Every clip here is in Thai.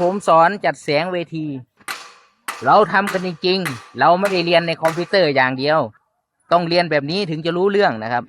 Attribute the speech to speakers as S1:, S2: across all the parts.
S1: ผมสอนจัดแสงเวที เราทำกันจริงๆ เราไม่ได้เรียนในคอมพิวเตอร์อย่างเดียว ต้องเรียนแบบนี้ถึงจะรู้เรื่องนะครับ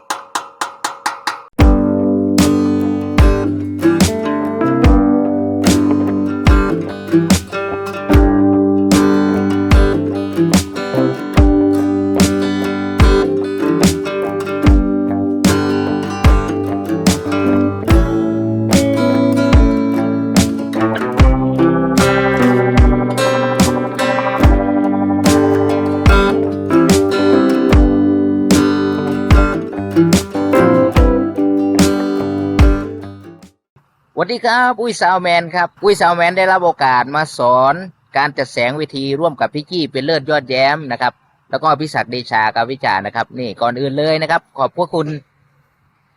S1: วัสดีครับอุ้ยซาวแมนครับอุ้ยซาวแมนได้รับโอกาสมาสอนการจัดแสงเวทีร่วมกับพี่กี้เป็นเลิศยอดแย้มนะครับ แล้วก็พี่ศักดิ์เดชากับวิจารนะครับ นี่ก่อนอื่นเลยนะครับ ขอบพระคุณ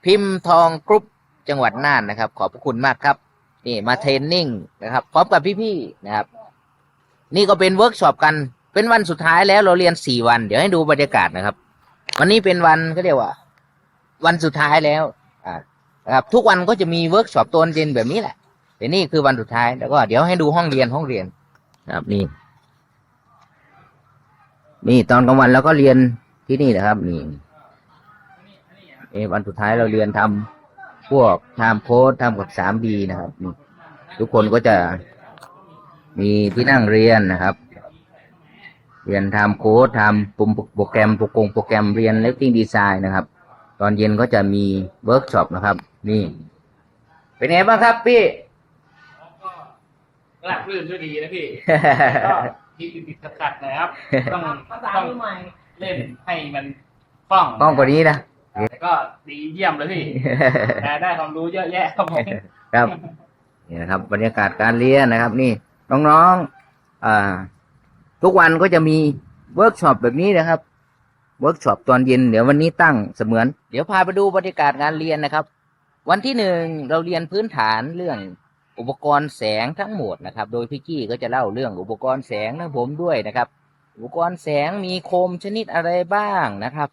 S1: พิมพ์ทองกรุ๊ปจังหวัดน่านนะครับ ขอบพระคุณมากครับ นี่มาเทรนนิ่งนะครับพร้อมกับพี่ๆนะครับ นี่ก็เป็นเวิร์กช็อปกันเป็นวันสุดท้ายแล้วเราเรียนสี่วัน เดี๋ยวให้ดูบรรยากาศนะครับ วันนี้เป็นวันก็เรียกว่า วันสุดท้ายแล้ว นะครับทุกวันก็จะมีเวิร์กช็อปตอนเย็นแบบนี้แหละแต่นี่คือวันสุดท้ายแล้วก็เดี๋ยวให้ดูห้องเรียนห้องเรียนนะครับนี่ นี่ตอนกลางวันเราก็เรียนที่นี่นะครับ นี่เอวันสุดท้ายเราเรียนทำพวกทำโค้ดทำกับสามดีนะครับนี่ทุกคนก็จะมีที่นั่งเรียนนะครับ เรียนทำโค้ดทำโปรแกรมโปรแกรมโปรแกรมเรียนเลฟติ้งดีไซน์นะครับ ตอนเย็นก็จะมีเวิร์กช็อปนะครับ นี่ เป็นไงบ้างครับพี่
S2: ก็หลักลื่นด้วยดีนะพี่ ก็ที่ติดๆขัดๆนะครับ ต้อง
S3: ภาษา
S2: ต้อง
S3: มือใหม่
S2: เล่นให้มันคล่อง
S1: กล้องกว่านี้นะ
S2: แต่ก็ดีเยี่ยมเลยพี่แต่ได้ความรู้เยอะแยะครับผม
S1: ครับนี่นะครับ บรรยากาศการเรียนนะครับ นี่น้องๆอ่า ทุกวันก็จะมีเวิร์กช็อปแบบนี้นะครับ เวิร์กช็อปตอนเย็น เดี๋ยววันนี้ตั้งเสมือน เดี๋ยวพาไปดูบรรยากาศการเรียนนะครับ วันที่หนึ่งเราเรียนพื้นฐานเรื่องอุปกรณ์แสงทั้งหมดนะครับ โดยพี่กี้ก็จะเล่าเรื่องอุปกรณ์แสงทั้งผมด้วยนะครับ อุปกรณ์แสงมีโคมชนิดอะไรบ้างนะครับ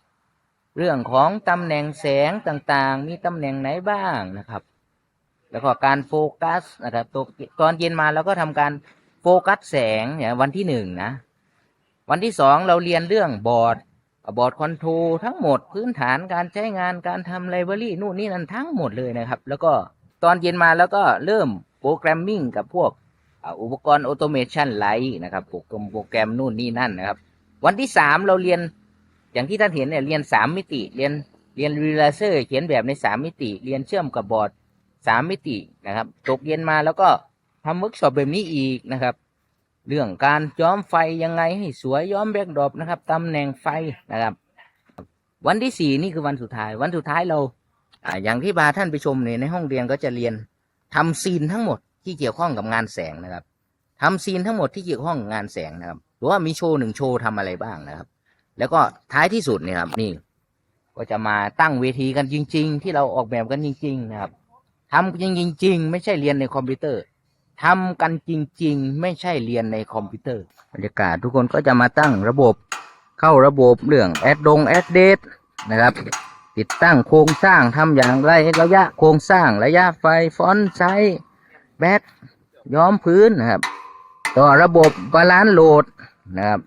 S1: เรื่องของตำแหน่งแสงต่างๆ มีตำแหน่งไหนบ้างนะครับ แล้วก็การโฟกัสนะครับตัวตอนเย็นมาเราก็ทำการโฟกัสแสงเนี่ยวันที่หนึ่งนะ วันที่สองเราเรียนเรื่องบอร์ด บอร์ดคอนโทรลทั้งหมดพื้นฐานการใช้งานการทำไลบรารีนู่นนี่นั่นทั้งหมดเลยนะครับ แล้วก็ตอนเย็นมาแล้วก็เริ่มโปรแกรมมิ่งกับพวกอุปกรณ์ออโตเมชันไลท์นะครับโปรแกรมโปรแกรมนู่นนี่นั่นนะครับ วันที่สามเราเรียนอย่างที่ท่านเห็นเนี่ยเรียนสามมิติ เรียนเรียนรีเลเซอร์เขียนแบบในสามมิติ เรียนเชื่อมกับบอร์ดสามมิตินะครับตกเย็นมาแล้วก็ทำเวิร์กช็อปแบบนี้อีกนะครับ เรื่องการย้อมไฟยังไงให้สวยย้อมแบ็กดรอปนะครับตำแหน่งไฟนะครับ วันที่สี่นี่คือวันสุดท้าย วันสุดท้ายเราอ่าอย่างที่พาท่านไปชมเนี่ยในห้องเรียนก็จะเรียนทำซีนทั้งหมดที่เกี่ยวข้องกับงานแสงนะครับทำซีนทั้งหมดที่เกี่ยวข้องงานแสงนะครับ หรือว่ามีโชว์หนึ่งโชว์ทำอะไรบ้างนะครับ แล้วก็ท้ายที่สุดเนี่ยครับนี่ก็จะมาตั้งเวทีกันจริง ๆ ที่เราออกแบบกันจริง ๆ นะครับทำจริงๆไม่ใช่เรียนในคอมพิวเตอร์ ทำกันจริง ๆ ไม่ใช่เรียนในคอมพิวเตอร์บรรยากาศทุกคนก็จะมาตั้งระบบเข้าระบบเรื่องแอดดงแอดเดตนะครับ ติดตั้งโครงสร้างทำอย่างไรระยะโครงสร้างระยะไฟฟอนต์ไซส์แบตย้อมพื้นนะครับ ต่อระบบบาลานซ์โหลดนะครับ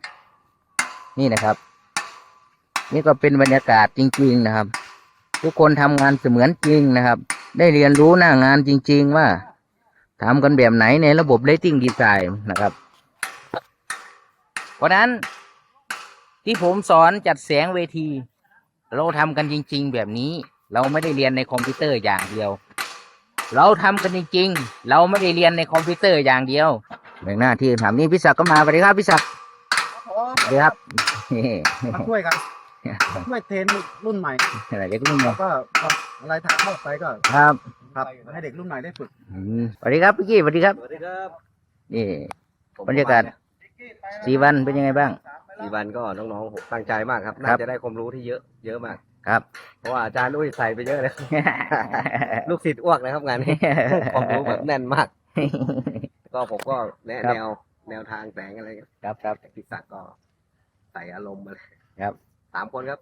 S1: นี่นะครับ นี่ก็เป็นบรรยากาศจริง ๆ นะครับ ทุกคนทำงานเสมือนจริงนะครับ ได้เรียนรู้หน้างานจริง ๆ ว่า ทำกันแบบไหนในระบบ Lighting Design นะครับ เพราะฉะนั้นที่ผมสอนจัดแสงเวที เราทำกันจริง ๆ แบบนี้ เราไม่ได้เรียนในคอมพิวเตอร์อย่างเดียว เราทำกันจริง ๆ เราไม่ได้เรียนในคอมพิวเตอร์อย่างเดียวแบ่งหน้าที่ถามนี่พี่ศักดิ์ก็มาสวัสดีครับพี่ศักดิ์สวัสดีครับ
S4: มาช่วยกันช่วยเทรนรุ่นใหม่
S1: อะไรเด็กรุ่นใหม่
S4: ก็อะไรถ่ายทอดไปก็
S1: ครับ
S4: ครับ ให้เด็กรุ่นใหม่ได้ฝึก
S1: อืมสวัสดีครับพี่กี้สวัสดีครับ
S5: สวัสดีครับ
S1: นี่บรรยากาศสี่วันเป็นยังไงบ้าง
S5: สี่วันก็น้องๆตั้งใจมากครับ
S1: ค
S5: น่า
S1: รับ
S5: จะได้ความรู้ที่เยอะเยอะมาก
S1: ครับ
S5: เพราะว่าอาจารย์อุ้ยใส่ไปเยอะเลยลูกศิษย์อ้วกนะครับงานนี้ความรู้แบบแน่นมาก ก็ผมก็แนะ
S1: ครับ
S5: แนวแนวทางแสงอะไร
S1: ครับครับ
S5: จากพิศักดิ์ก็ใส่อารมณ์มาเลย
S1: ครับ
S5: สามคนครับ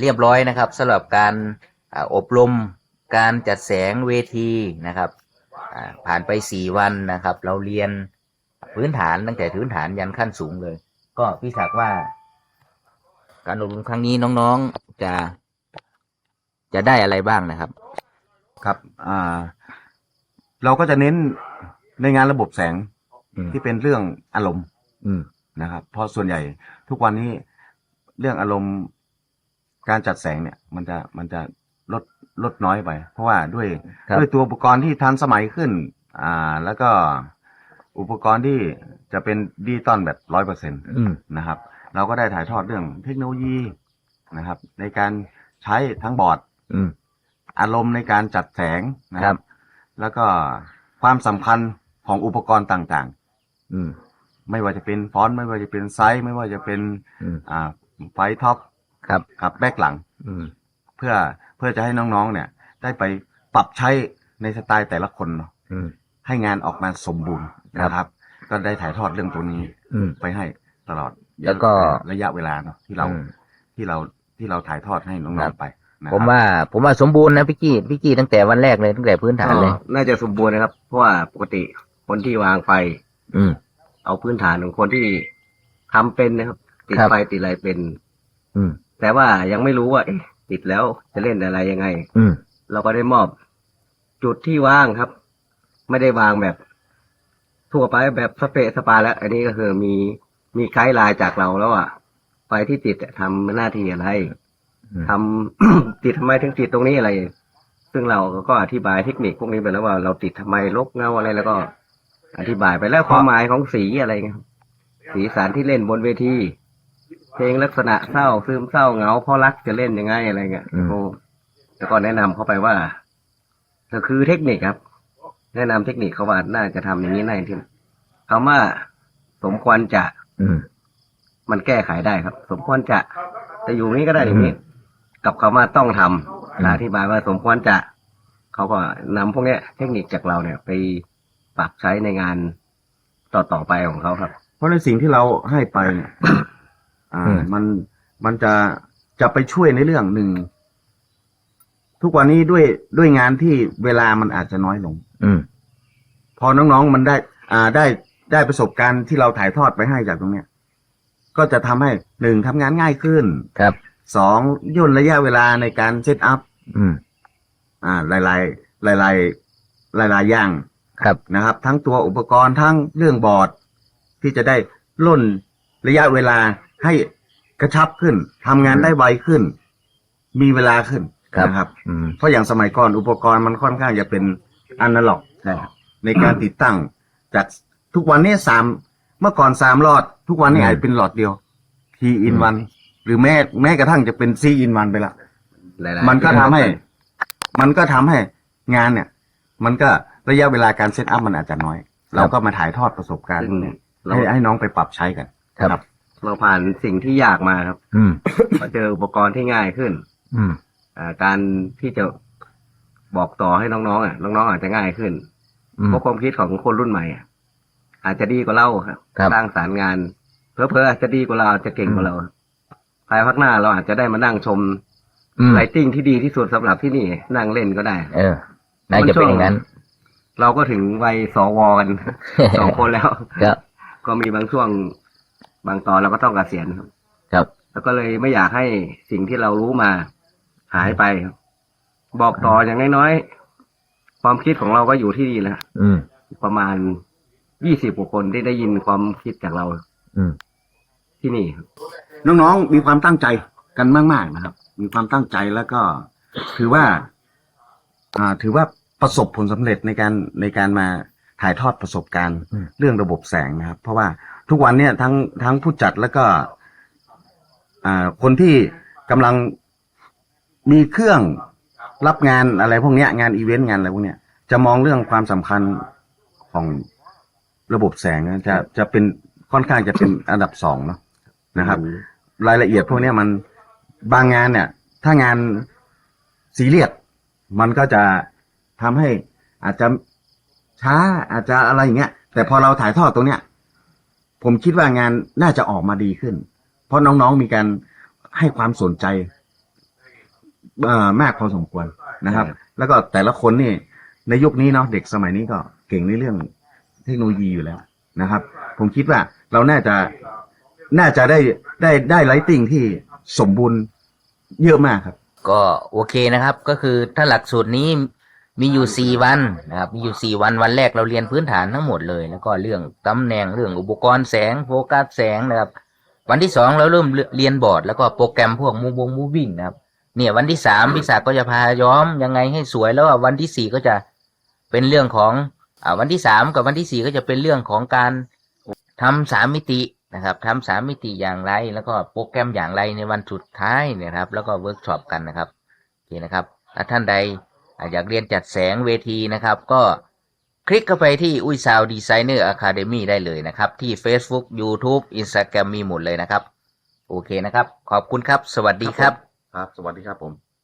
S1: เรียบร้อยนะครับสำหรับการอ่าอบรมการจัดแสงเวทีนะครับอ่าผ่านไปสี่วันนะครับ เราเรียนพื้นฐานตั้งแต่พื้นฐานยันขั้นสูงเลย ก็พี่ศักดิ์ว่า การอบรมครั้งนี้น้องๆจะจะได้อะไรบ้างนะครับ
S3: ครับอ่าเราก็จะเน้นในงานระบบแสง
S1: อืม
S3: ที่เป็นเรื่องอารมณ์
S1: อืม
S3: นะครับเพราะส่วนใหญ่ทุกวันนี้เรื่องอารมณ์ การจัดแสงเนี่ย มันจะมันจะลดลดน้อยไป เพราะว่าด้วย
S1: ครับ
S3: ด้วยตัวอุปกรณ์ที่ทันสมัยขึ้น อ่า แล้วก็อุปกรณ์ที่จะเป็นดิจิตอลแบบร้อยเปอร์เซ็นต์
S1: อืม
S3: นะครับ เราก็ได้ถ่ายทอดเรื่องเทคโนโลยีนะครับ ในการใช้ทั้งบอร์ด
S1: อืม
S3: อารมณ์ในการจัดแสงนะค
S1: ครั
S3: รับ บ แล้วก็ความสำคัญของอุปกรณ์ต่าง
S1: อืม
S3: ๆ ไม่ว่าจะเป็นฟอนต์ไม่ว่าจะเป็นไซส์ ไม่ว่าจะเป็น
S1: อืม
S3: อ่าไฟท็อป
S1: ครับ
S3: กับแบ็กหลัง
S1: อืม
S3: เพื่อเพื่อจะให้น้องๆเนี่ย ได้ไปปรับใช้ในสไตล์แต่ละคนเนาะ
S1: อืม
S3: ให้งานออกมาสมบูรณ์
S1: ครับ
S3: นะครับ ก็ได้ถ่ายทอดเรื่องตัวนี้
S1: อืม
S3: ไปให้ตลอด
S1: แล้วก็
S3: ระยะเวลาเนาะที่เรา
S1: อืม
S3: ที่เราที่เราถ่ายทอดให้น้
S1: ครั
S3: อง
S1: บ
S3: ๆไปนะครับ
S1: ผมว่า ผมว่าสมบูรณ์นะพี่กี้พี่กี้ตั้งแต่วันแรกเลยตั้งแต่พื้นฐานเลย
S5: ก็น่าจะสมบูรณ์นะครับ เพราะว่าปกติคนที่วางไฟ
S1: อืม
S5: เอาพื้นฐานของคนที่ทำเป็นนะครับ ติด
S1: ครับ
S5: ไฟติดอะไรเป็น
S1: อืม
S5: แต่ว่ายังไม่รู้ว่าเอ๊ะติดแล้วจะเล่นอะไรยังไง
S1: อืม
S5: เราก็ได้มอบ จุดที่ว่างครับ ไม่ได้วางแบบ ทั่วไปแบบสเปะสปาแล้ว อันนี้ก็คือมีมีไกด์ไลน์จากเราแล้วอะไฟที่ติดอะทำหน้าที่อะไร
S1: อืม
S5: ทำ ติดทำไมถึงติดตรงนี้อะไร ซึ่งเราก็อธิบายเทคนิคพวกนี้ไปแล้วว่าเราติดทำไมลบเงาอะไรแล้วก็ อธิบายไปแล้วความหมายของสีอะไรเงี้ยครับสีสันที่เล่นบนเวที เพลงลักษณะเศร้าซึมเศร้าเหงาเพราะรักจะเล่นยังไงอะไรเงี้ย
S1: อืม
S5: โอ้แล้วก็แนะนำเขาไปว่าก็คือเทคนิคครับ แนะนำเทคนิคเขาว่าน่าจะทำอย่างนี้ได้ที่คำว่า สมควรจะ
S1: อืม
S5: มันแก้ไขได้ครับ สมควรจะจะอยู่นี้ก็ได้อย่างนี้กับคำว่าต้องทำอธิบายว่าสมควรจะเขาก็นำพวกเนี้ย เทคนิคจากเราเนี่ย ไปปรับใช้ในงานต่อต่อๆไปของเขาครับ
S3: เพราะในสิ่งที่เราให้ไปเนี่ย อ่า
S1: อืม
S3: มันมันจะจะไปช่วยในเรื่องหนึ่งทุกวันนี้ด้วยด้วยงานที่เวลามันอาจจะน้อยลง
S1: อืม
S3: พอน้องๆมันได้ อ่าได้ได้ประสบการณ์ที่เราถ่ายทอดไปให้จากตรงเนี้ย ก็จะทำให้หนึ่งทำงานง่ายขึ้น
S1: ครับ
S3: สองย่นระยะเวลาในการเซตอัพ
S1: อืม
S3: อ่า หลายๆหลายๆหลายๆอย่าง
S1: ครับ
S3: นะครับ ทั้งตัวอุปกรณ์ทั้งเรื่องบอร์ด ที่จะได้ล่นระยะเวลา ให้กระชับขึ้นทำงานได้ไวขึ้น มีเวลาขึ้น
S1: ครับ
S3: นะครับ
S1: อืม
S3: เพราะอย่างสมัยก่อนอุปกรณ์มันค่อนข้างจะเป็นอนาล็อกในการติดตั้ง จากทุกวันนี้สามเมื่อก่อนสามหลอด ทุกวันนี้
S1: อืม
S3: อาจเป็นหลอดเดียว T in one หรือแม้แม้กระทั่งจะเป็น C in one ไปละ
S5: หลายๆ
S3: มันก็ทำให้ มันก็ทำให้งานเนี่ย มันก็ระยะเวลาการเซตอัพมันอาจจะน้อย เราก็มาถ่ายทอดประสบการณ์
S5: ซึ่งเรา
S3: ให้ให้น้องไปปรับใช้กัน
S1: ครับ
S5: เราผ่านสิ่งที่ยากมาครับ
S1: อืม
S5: มาเจออุปกรณ์ที่ง่ายขึ้น
S1: อืม
S5: อ่า การที่จะบอกต่อให้น้องๆอะน้องๆอาจจะง่ายขึ้น
S1: อืม
S5: เพราะความคิดของคนรุ่นใหม่อะอาจจะดีกว่าเราครับ
S1: ครับ
S5: สร้างสารงานเพอเพอๆอาจจะดีกว่าเราอาจจะเก่งกว่าเราภายภาคหน้าเราอาจจะได้มานั่งชม
S1: อืม
S5: ไลติ้งที่ดีที่สุดสำหรับที่นี่ นั่งเล่นก็ได้
S1: เออน่าจะเป็นอย่างนั้น
S5: เราก็ถึงวัยสวกัน สองคนแล้ว
S1: ครับ
S5: ก็มีบางช่วง บางตอนเราก็ต้องเกษียณครับ
S1: ครับ
S5: แล้วก็เลยไม่อยากให้สิ่งที่เรารู้มาหายไปครับบอกต่ออย่างน้อยๆความคิดของเราก็อยู่ที่นี่แหละ
S1: อืม
S5: ประมาณยี่สิบกว่าคนที่ได้ยินความคิดจากเรา
S1: อืม
S5: ที่นี่ครับ
S3: น้องๆ มีความตั้งใจกันมาก ๆ นะครับ มีความตั้งใจแล้วก็ถือว่า อ่า ถือว่าประสบผลสำเร็จในการในการมาถ่ายทอดประสบการณ์
S1: อืม
S3: เรื่องระบบแสงนะครับ เพราะว่า ทุกวันเนี่ยทั้งทั้งผู้จัดแล้วก็อ่าคนที่กำลังมีเครื่องรับงานอะไรพวกเนี้ยงานอีเวนต์งานอะไรพวกเนี้ยจะมองเรื่องความสำคัญของระบบแสงจะจะเป็นค่อนข้างจะเป็นอันดับสองเนาะนะครับ รายละเอียดพวกนี้มันบางงานเนี่ย ถ้างานซีเรียสมันก็จะทำให้อาจจะช้าอาจจะอะไรอย่างเงี้ย แต่พอเราถ่ายทอดตรงเนี้ย ผมคิดว่างานน่าจะออกมาดีขึ้น เพราะน้องๆมีการให้ความสนใจเอ่อมากพอสมควรนะครับ แล้วก็แต่ละคนนี่ในยุคนี้เนาะเด็กสมัยนี้ก็เก่งในเรื่องเทคโนโลยีอยู่แล้วนะครับ ผมคิดว่าเราน่าจะน่าจะได้ได้ได้ไลติ้งที่สมบูรณ์เยอะมากครับ
S1: ก็โอเคนะครับ ก็คือถ้าหลักสูตรนี้ มีอยู่สี่วันนะครับ มีอยู่สี่วันวันแรกเราเรียนพื้นฐานทั้งหมดเลย แล้วก็เรื่องตำแหน่งเรื่องอุปกรณ์แสงโฟกัสแสงนะครับ วันที่สองเราเริ่มเรียนบอร์ดแล้วก็โปรแกรมพวกมูวงมูวิ่งนะครับ เนี่ยวันที่สามพิศาก็จะพาย้อมยังไงให้สวยแล้ววันที่สี่ก็จะเป็นเรื่องของอ่าวันที่สามกับวันที่สี่ก็จะเป็นเรื่องของการทำสามมิตินะครับทำสามมิติอย่างไร แล้วก็โปรแกรมอย่างไรในวันสุดท้ายเนี่ยนะครับ แล้วก็เวิร์กช็อปกันนะครับโอเคนะครับถ้าท่านใด อยากเรียนจัดแสงเวทีนะครับ ก็คลิกเข้าไปที่อุ้ยซาวดีไซเนอร์อะคาเดมีได้เลยนะครับ ที่ Facebook YouTube Instagram มีหมดเลยนะครับ โอเคนะครับ ขอบคุณครับ สวัสดีครับ
S3: ครับ สวัสดีครับผม